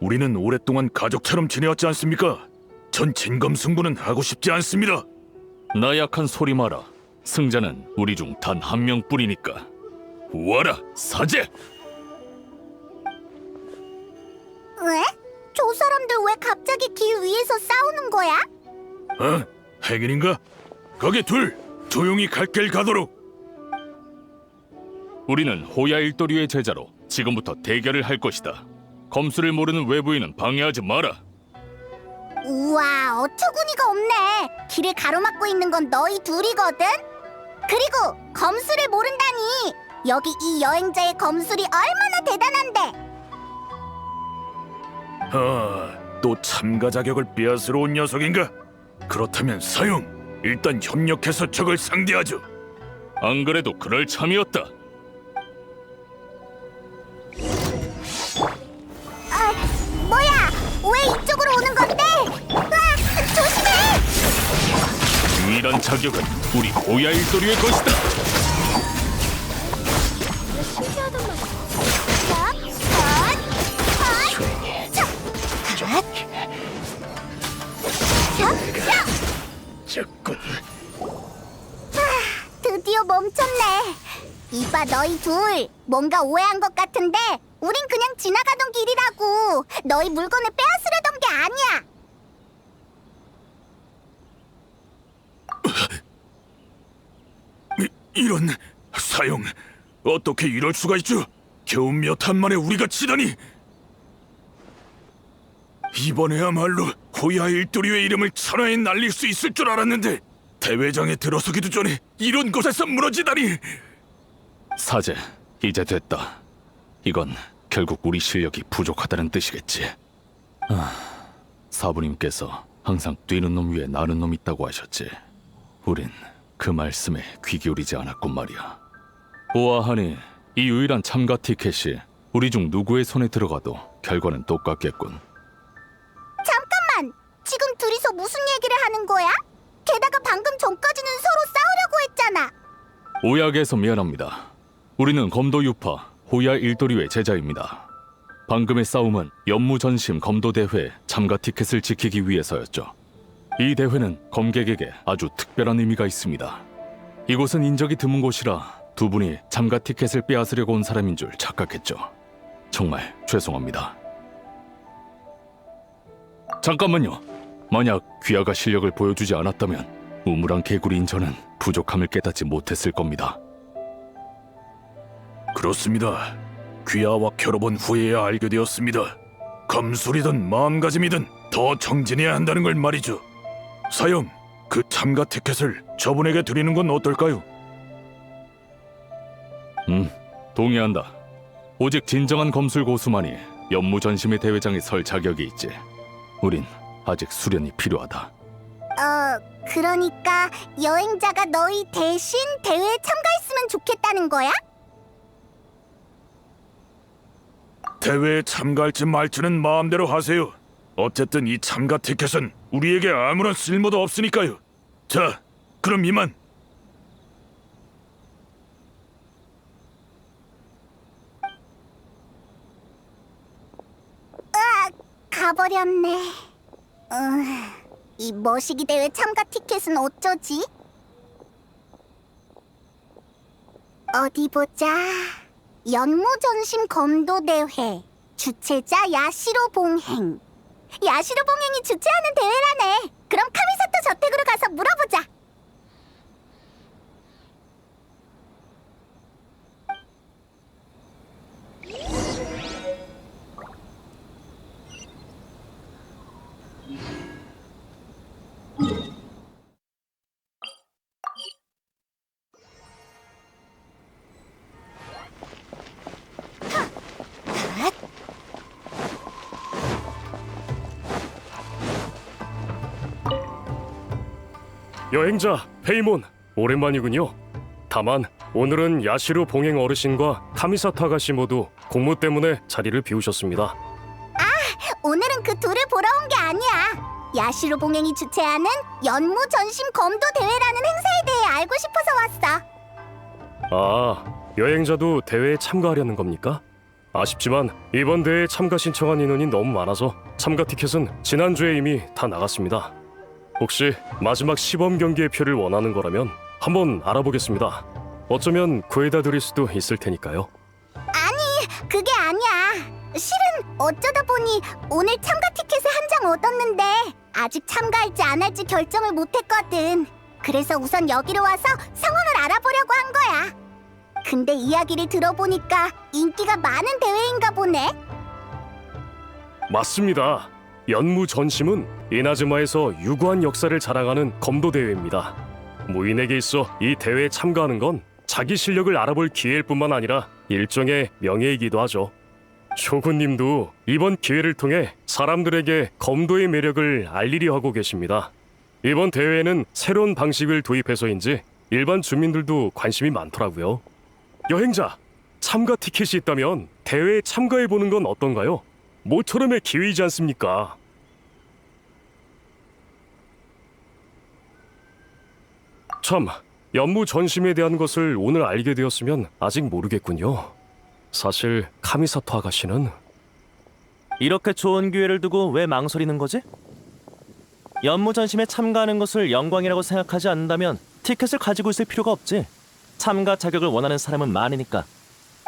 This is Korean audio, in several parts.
우리는 오랫동안 가족처럼 지내왔지 않습니까? 전 진검 승부는 하고 싶지 않습니다. 나약한 소리 마라. 승자는 우리 중 단 한 명뿐이니까. 와라 사제. 왜? 저 사람들 왜 갑자기 길 위에서 싸우는 거야? 어? 행인인가? 거기 둘 조용히 갈 길 가도록. 우리는 호야 일도류의 제자로 지금부터 대결을 할 것이다. 검수를 모르는 외부인은 방해하지 마라. 우와, 어처구니가 없네. 길을 가로막고 있는 건 너희 둘이거든. 그리고 검술을 모른다니. 여기 이 여행자의 검술이 얼마나 대단한데. 아, 또 참가 자격을 빼앗으러 온 녀석인가? 그렇다면 사용. 일단 협력해서 적을 상대하죠. 안 그래도 그럴 참이었다. 유일한 자격은 우리 호야 일도류의 것이다. 적군. 드디어 멈췄네. 이봐 너희 둘 뭔가 오해한 것 같은데 우린 그냥 지나가던 길이라고 너희 물건을 빼앗으려던 게 아니야. 이, 이런 사용. 어떻게 이럴 수가 있죠? 겨우 몇 한 만에 우리가 치다니. 이번에야말로 호야 일도리의 이름을 천하에 날릴 수 있을 줄 알았는데 대회장에 들어서기도 전에 이런 곳에서 무너지다니. 사제, 이제 됐다. 이건 결국 우리 실력이 부족하다는 뜻이겠지. 아, 사부님께서 항상 뛰는 놈 위에 나는 놈 있다고 하셨지. 우린 그 말씀에 귀 기울이지 않았군 말이야. 보아하니 이 유일한 참가 티켓이 우리 중 누구의 손에 들어가도 결과는 똑같겠군. 잠깐만 지금 둘이서 무슨 얘기를 하는 거야? 게다가 방금 전까지는 서로 싸우려고 했잖아. 오약에서 미안합니다. 우리는 검도 유파 호야 일도리의 제자입니다. 방금의 싸움은 연무전심 검도 대회 참가 티켓을 지키기 위해서였죠. 이 대회는 검객에게 아주 특별한 의미가 있습니다. 이곳은 인적이 드문 곳이라 두 분이 참가 티켓을 빼앗으려고 온 사람인 줄 착각했죠. 정말 죄송합니다. 잠깐만요. 만약 귀하가 실력을 보여주지 않았다면 우물한 개구리인 저는 부족함을 깨닫지 못했을 겁니다. 그렇습니다. 귀하와 결혼한 후에야 알게 되었습니다. 검술이든 마음가짐이든 더 정진해야 한다는 걸 말이죠. 사형, 그 참가 티켓을 저분에게 드리는 건 어떨까요? 음, 동의한다. 오직 진정한 검술 고수만이 연무전심의 대회장에 설 자격이 있지. 우린 아직 수련이 필요하다. 어 그러니까 여행자가 너희 대신 대회에 참가했으면 좋겠다는 거야? 대회에 참가할지 말지는 마음대로 하세요. 어쨌든 이 참가 티켓은 우리에게 아무런 쓸모도 없으니까요. 자, 그럼 이만. 가버렸네. 어, 이 머시기 대회 참가 티켓은 어쩌지? 어디 보자. 연무전심 검도 대회 주최자 야시로 봉행. 야시로 봉행이 주최하는 대회라네. 그럼 카미사토 저택으로 가서 물어보자. 여행자 페이몬 오랜만이군요. 다만 오늘은 야시로 봉행 어르신과 카미사 타 가시 모두 공무 때문에 자리를 비우셨습니다. 오늘은 그 둘을 보러 온 게 아니야. 야시로 봉행이 주최하는 연무 전심 검도 대회라는 행사에 대해 알고 싶어서 왔어. 아 여행자도 대회에 참가하려는 겁니까? 아쉽지만 이번 대회에 참가 신청한 인원이 너무 많아서 참가 티켓은 지난주에 이미 다 나갔습니다. 혹시 마지막 시범 경기의 표를 원하는 거라면 한번 알아보겠습니다. 어쩌면 구해다 드릴 수도 있을 테니까요. 그게 아니야. 실은 어쩌다 보니 오늘 참가 티켓을 한 장 얻었는데 아직 참가할지 안 할지 결정을 못했거든. 그래서 우선 여기로 와서 상황을 알아보려고 한 거야. 근데 이야기를 들어보니까 인기가 많은 대회인가 보네. 맞습니다. 연무 전심은 이나즈마에서 유구한 역사를 자랑하는 검도 대회입니다. 무인에게 있어 이 대회에 참가하는 건 자기 실력을 알아볼 기회일 뿐만 아니라 일종의 명예이기도 하죠. 쇼군님도 이번 기회를 통해 사람들에게 검도의 매력을 알리려 하고 계십니다. 이번 대회에는 새로운 방식을 도입해서인지 일반 주민들도 관심이 많더라고요. 여행자, 참가 티켓이 있다면 대회에 참가해 보는 건 어떤가요? 모처럼의 기회이지 않습니까? 참, 연무 전심에 대한 것을 오늘 알게 되었으면 아직 모르겠군요. 사실 카미사토 아가씨는 이렇게 좋은 기회를 두고 왜 망설이는 거지? 연무전심에 참가하는 것을 영광이라고 생각하지 않는다면 티켓을 가지고 있을 필요가 없지. 참가 자격을 원하는 사람은 많으니까.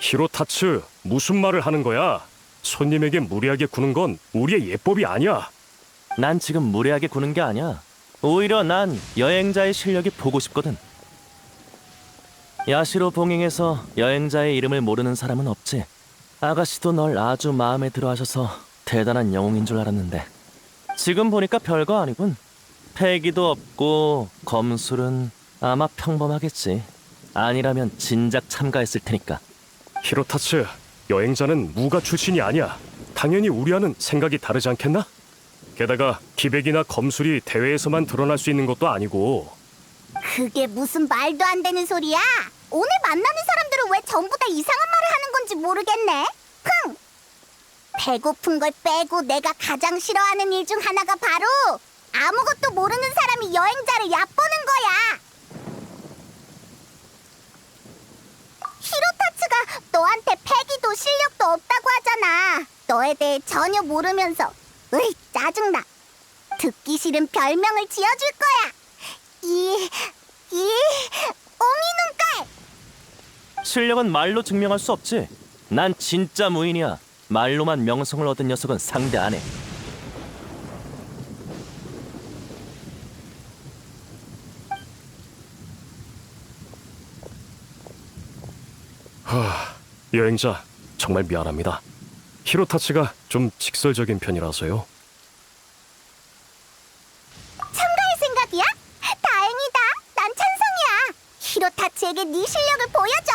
히로타츠 무슨 말을 하는 거야? 손님에게 무리하게 구는 건 우리의 예법이 아니야. 난 지금 무례하게 구는 게 아니야. 오히려 난 여행자의 실력이 보고 싶거든. 야시로 봉행에서 여행자의 이름을 모르는 사람은 없지. 아가씨도 널 아주 마음에 들어 하셔서 대단한 영웅인 줄 알았는데. 지금 보니까 별거 아니군. 패기도 없고 검술은 아마 평범하겠지. 아니라면 진작 참가했을 테니까. 히로타츠 여행자는 무가 출신이 아니야. 당연히 우리와는 생각이 다르지 않겠나? 게다가 기백이나 검술이 대회에서만 드러날 수 있는 것도 아니고 그게 무슨 말도 안 되는 소리야? 오늘 만나는 사람들은 왜 전부 다 이상한 말을 하는 건지 모르겠네. 흥! 배고픈 걸 빼고 내가 가장 싫어하는 일 중 하나가 바로 아무것도 모르는 사람이 여행자를 얕보는 거야. 히로타츠가 너한테 패기도 실력도 없다고 하잖아. 너에 대해 전혀 모르면서 으이 짜증나. 듣기 싫은 별명을 지어줄 거야. 이, 이, 오미눈깔! 실력은 말로 증명할 수 없지. 난 진짜 무인이야. 말로만 명성을 얻은 녀석은 상대 안 해. 여행자 정말 미안합니다. 히로타츠가 좀 직설적인 편이라서요. 참가할 생각이야? 다행이다. 난 찬성이야. 히로타츠에게 네 실력을 보여줘.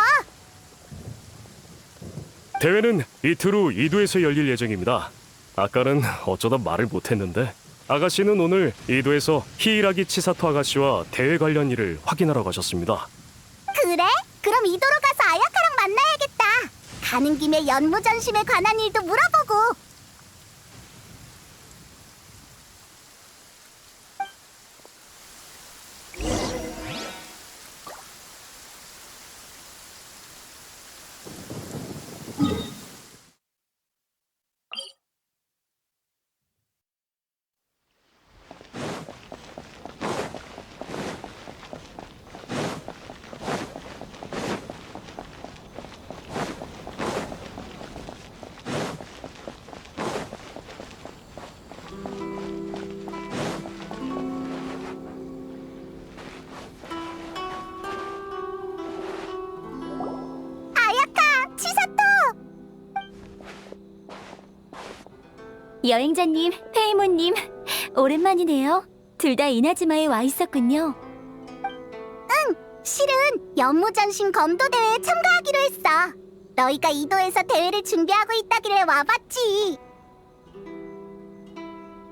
대회는 이틀 후 이도에서 열릴 예정입니다. 아까는 어쩌다 말을 못했는데 아가씨는 오늘 이도에서 히이라기 치사토 아가씨와 대회 관련 일을 확인하러 가셨습니다. 가는 김에 연무전심에 관한 일도 물어보고. 여행자님, 페이모님, 오랜만이네요. 둘 다 이나즈마에 와 있었군요. 실은 연무전심 검도 대회에 참가하기로 했어. 너희가 이도에서 대회를 준비하고 있다길래 와봤지.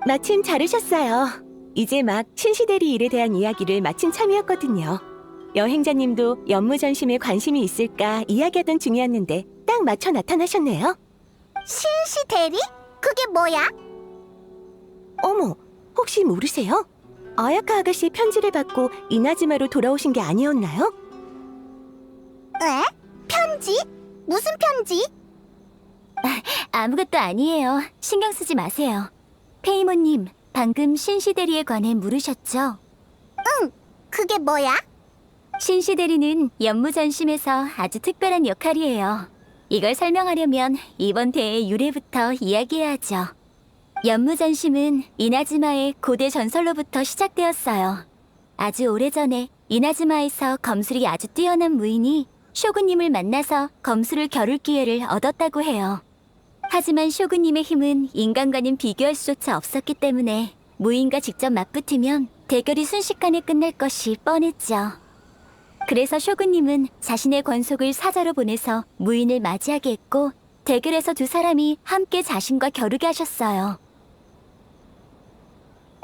마침 잘 오셨어요. 이제 막 신시대리 일에 대한 이야기를 마친 참이었거든요. 여행자님도 연무전심에 관심이 있을까 이야기하던 중이었는데 딱 맞춰 나타나셨네요. 신시 대리? 그게 뭐야? 어머, 혹시 모르세요? 아야카 아가씨 편지를 받고 이나즈마로 돌아오신 게 아니었나요? 에? 편지? 무슨 편지? 아무것도 아니에요. 신경 쓰지 마세요. 페이모님, 방금 신시대리에 관해 물으셨죠? 그게 뭐야? 신시대리는 연무전심에서 아주 특별한 역할이에요. 이걸 설명하려면 이번 대회의 유래부터 이야기해야죠. 연무전심은 이나즈마의 고대 전설로부터 시작되었어요. 아주 오래전에 이나즈마에서 검술이 아주 뛰어난 무인이 쇼군님을 만나서 검술을 겨룰 기회를 얻었다고 해요. 하지만 쇼군님의 힘은 인간과는 비교할 수조차 없었기 때문에 무인과 직접 맞붙으면 대결이 순식간에 끝날 것이 뻔했죠. 그래서 쇼군님은 자신의 권속을 사자로 보내서 무인을 맞이하게 했고 대결에서 두 사람이 함께 자신과 겨루게 하셨어요.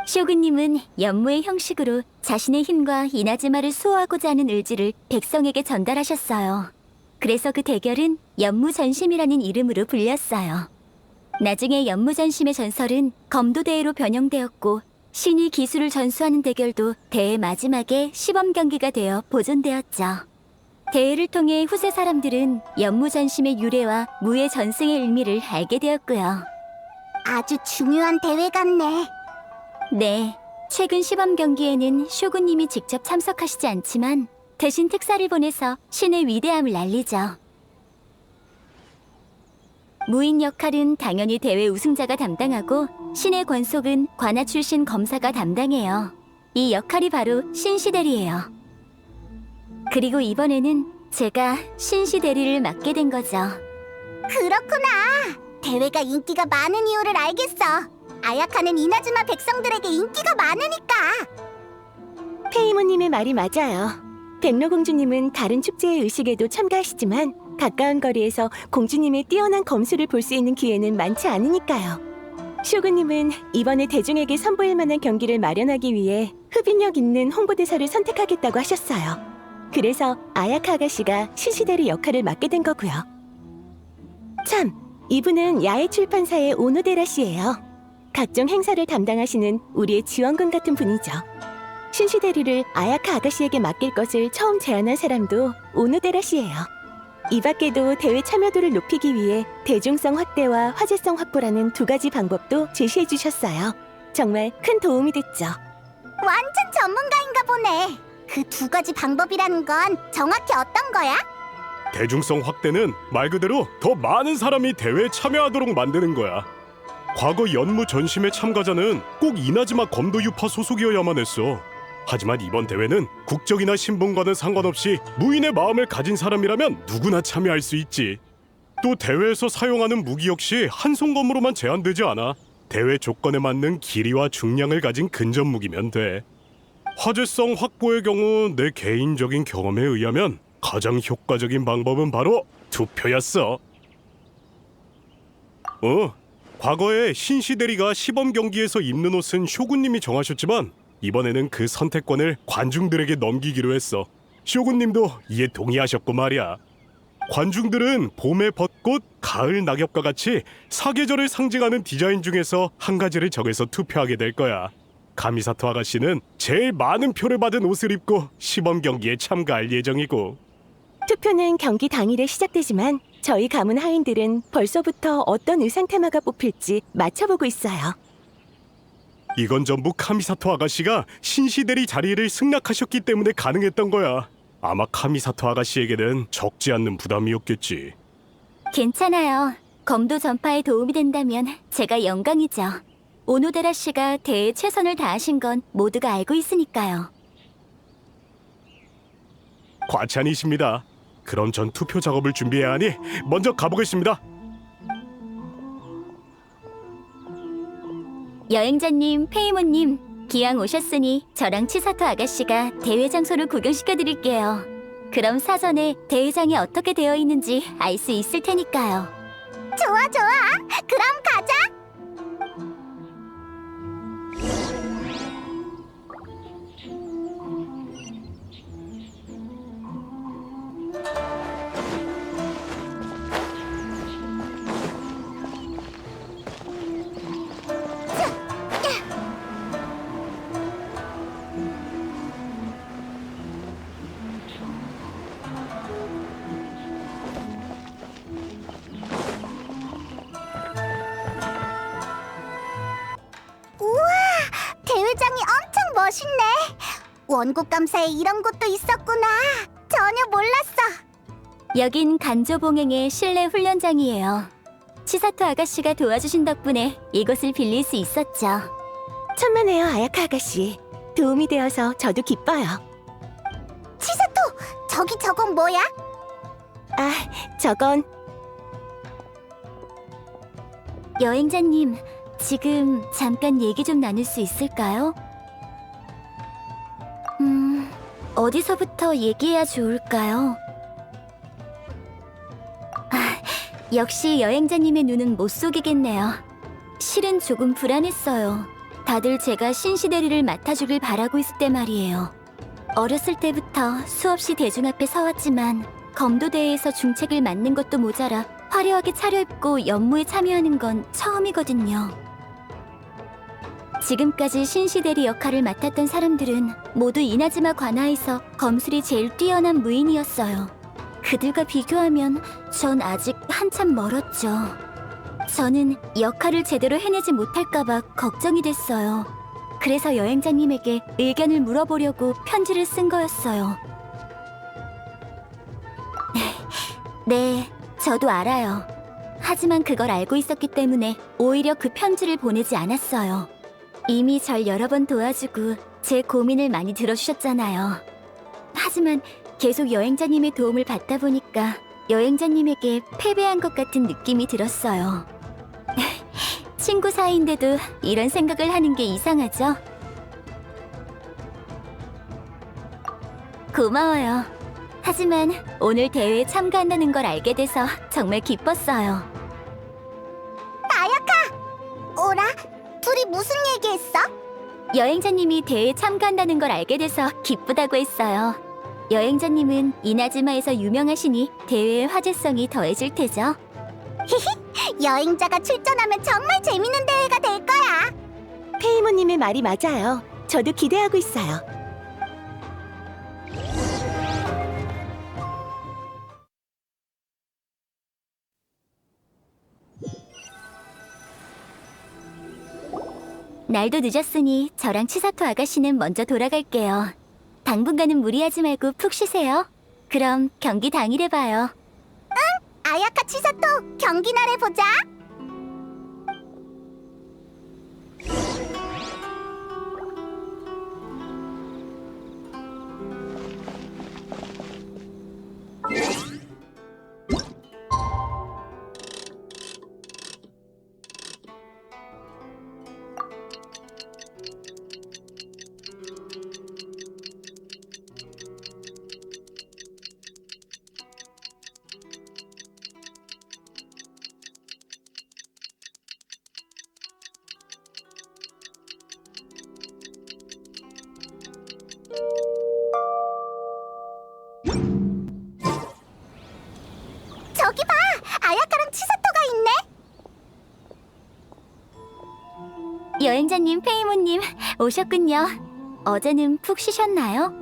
쇼군님은 연무의 형식으로 자신의 힘과 이나즈마를 수호하고자 하는 의지를 백성에게 전달하셨어요. 그래서 그 대결은 연무전심이라는 이름으로 불렸어요. 나중에 연무전심의 전설은 검도대회로 변형되었고 신이 기술을 전수하는 대결도 대회 마지막에 시범 경기가 되어 보존되었죠. 대회를 통해 후세 사람들은 연무전심의 유래와 무의 전승의 의미를 알게 되었고요. 아주 중요한 대회 같네. 네, 최근 시범 경기에는 쇼군님이 직접 참석하시지 않지만 대신 특사를 보내서 신의 위대함을 알리죠. 무인 역할은 당연히 대회 우승자가 담당하고 신의 권속은 관아 출신 검사가 담당해요. 이 역할이 바로 신시대리예요. 그리고 이번에는 제가 신시대리를 맡게 된 거죠. 그렇구나. 대회가 인기가 많은 이유를 알겠어. 아야카는 이나즈마 백성들에게 인기가 많으니까. 페이모님의 말이 맞아요. 백로공주님은 다른 축제의 의식에도 참가하시지만 가까운 거리에서 공주님의 뛰어난 검술을 볼수 있는 기회는 많지 않으니까요. 쇼군님은 이번에 대중에게 선보일 만한 경기를 마련하기 위해 흡인력 있는 홍보대사를 선택하겠다고 하셨어요. 그래서 아야카 아가씨가 시시대리 역할을 맡게 된 거고요. 참, 이분은 야외 출판사의 오노데라 씨예요. 각종 행사를 담당하시는 우리의 지원군 같은 분이죠. 신시대리를 아야카 아가씨에게 맡길 것을 처음 제안한 사람도 오노데라 씨예요. 이 밖에도 대회 참여도를 높이기 위해 대중성 확대와 화제성 확보라는 두 가지 방법도 제시해 주셨어요. 정말 큰 도움이 됐죠. 완전 전문가인가 보네. 그 두 가지 방법이라는 건 정확히 어떤 거야? 대중성 확대는 말 그대로 더 많은 사람이 대회에 참여하도록 만드는 거야. 과거 연무 전심의 참가자는 꼭 이나즈마 검도 유파 소속이어야만 했어. 하지만 이번 대회는 국적이나 신분과는 상관없이 무인의 마음을 가진 사람이라면 누구나 참여할 수 있지. 또 대회에서 사용하는 무기 역시 한 손검으로만 제한되지 않아. 대회 조건에 맞는 길이와 중량을 가진 근접 무기면 돼. 화제성 확보의 경우 내 개인적인 경험에 의하면 가장 효과적인 방법은 바로 투표였어. 어, 과거에 신시대리가 시범 경기에서 입는 옷은 쇼군님이 정하셨지만 이번에는 그 선택권을 관중들에게 넘기기로 했어. 쇼군님도 이에 동의하셨고 말이야. 관중들은 봄의 벚꽃, 가을 낙엽과 같이 사계절을 상징하는 디자인 중에서 한 가지를 정해서 투표하게 될 거야. 가미사토 아가씨는 제일 많은 표를 받은 옷을 입고 시범 경기에 참가할 예정이고 투표는 경기 당일에 시작되지만 저희 가문 하인들은 벌써부터 어떤 의상 테마가 뽑힐지 맞춰보고 있어요. 이건 전부 카미사토 아가씨가 신시대리 자리를 승낙하셨기 때문에 가능했던 거야. 아마 카미사토 아가씨에게는 적지 않는 부담이었겠지. 괜찮아요. 검도 전파에 도움이 된다면 제가 영광이죠. 오노데라 씨가 대회에 최선을 다하신 건 모두가 알고 있으니까요. 과찬이십니다. 그럼 전 투표 작업을 준비해야 하니 먼저 가보겠습니다. 여행자님, 페이모님, 기왕 오셨으니 저랑 치사토 아가씨가 대회 장소를 구경시켜 드릴게요. 그럼 사전에 대회장이 어떻게 되어 있는지 알 수 있을 테니까요. 좋아, 좋아. 그럼 가자. 원국 감사에 이런 곳도 있었구나. 전혀 몰랐어. 여긴 간조봉행의 실내 훈련장이에요. 치사토 아가씨가 도와주신 덕분에 이곳을 빌릴 수 있었죠. 천만에요, 아야카 아가씨. 도움이 되어서 저도 기뻐요. 치사토, 저기 저건 뭐야? 아, 저건 여행자님, 지금 잠깐 얘기 좀 나눌 수 있을까요? 어디서부터 얘기해야 좋을까요? 아, 역시 여행자님의 눈은 못 속이겠네요. 실은 조금 불안했어요. 다들 제가 신시대리를 맡아주길 바라고 있을 때 말이에요. 어렸을 때부터 수없이 대중 앞에 서왔지만 검도대회에서 중책을 맡는 것도 모자라 화려하게 차려입고 연무에 참여하는 건 처음이거든요. 지금까지 신시대리 역할을 맡았던 사람들은 모두 이나즈마 관하에서 검술이 제일 뛰어난 무인이었어요. 그들과 비교하면 전 아직 한참 멀었죠. 저는 역할을 제대로 해내지 못할까봐 걱정이 됐어요. 그래서 여행자님에게 의견을 물어보려고 편지를 쓴 거였어요. 네, 저도 알아요. 하지만 그걸 알고 있었기 때문에 오히려 그 편지를 보내지 않았어요. 이미 절 여러 번 도와주고 제 고민을 많이 들어주셨잖아요. 하지만 계속 여행자님의 도움을 받다 보니까 여행자님에게 패배한 것 같은 느낌이 들었어요. 친구 사이인데도 이런 생각을 하는 게 이상하죠? 고마워요. 하지만 오늘 대회에 참가한다는 걸 알게 돼서 정말 기뻤어요. 여행자님이 대회에 참가한다는 걸 알게 돼서 기쁘다고 했어요. 여행자님은 이나즈마에서 유명하시니 대회의 화제성이 더해질 테죠. 여행자가 출전하면 정말 재밌는 대회가 될 거야. 페이모님의 말이 맞아요. 저도 기대하고 있어요. 날도 늦었으니 저랑 치사토 아가씨는 먼저 돌아갈게요. 당분간은 무리하지 말고 푹 쉬세요. 그럼 경기 당일에 봐요. 아야카 치사토, 경기 날에 보자. 오셨군요. 어제는 푹 쉬셨나요?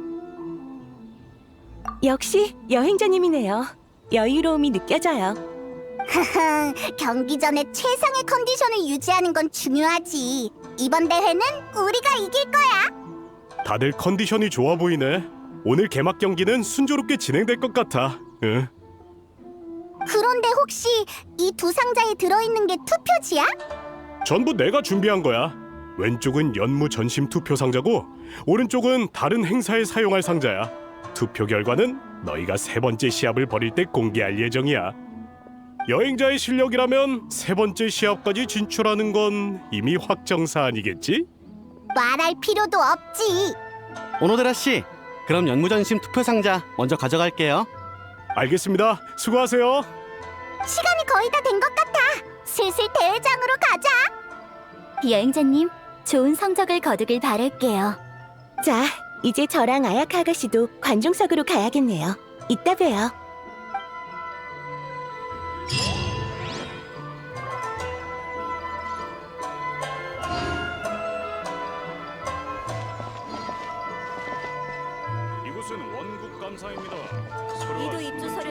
역시 여행자님이네요. 여유로움이 느껴져요. 경기 전에 최상의 컨디션을 유지하는 건 중요하지. 이번 대회는 우리가 이길 거야. 다들 컨디션이 좋아 보이네. 오늘 개막 경기는 순조롭게 진행될 것 같아. 응. 그런데 혹시 이 두 상자에 들어있는 게 투표지야? 전부 내가 준비한 거야. 왼쪽은 연무 전심 투표 상자고 오른쪽은 다른 행사에 사용할 상자야. 투표 결과는 너희가 세 번째 시합을 벌일 때 공개할 예정이야. 여행자의 실력이라면 세 번째 시합까지 진출하는 건 이미 확정 사안이겠지? 말할 필요도 없지. 오노데라 씨, 그럼 연무전심 투표 상자 먼저 가져갈게요. 알겠습니다. 수고하세요. 시간이 거의 다 된 것 같아. 슬슬 대회장으로 가자. 여행자님, 좋은 성적을 거두길 바랄게요. 자, 이제 저랑 아야카 아가씨도 관중석으로 가야겠네요. 이따 봬요.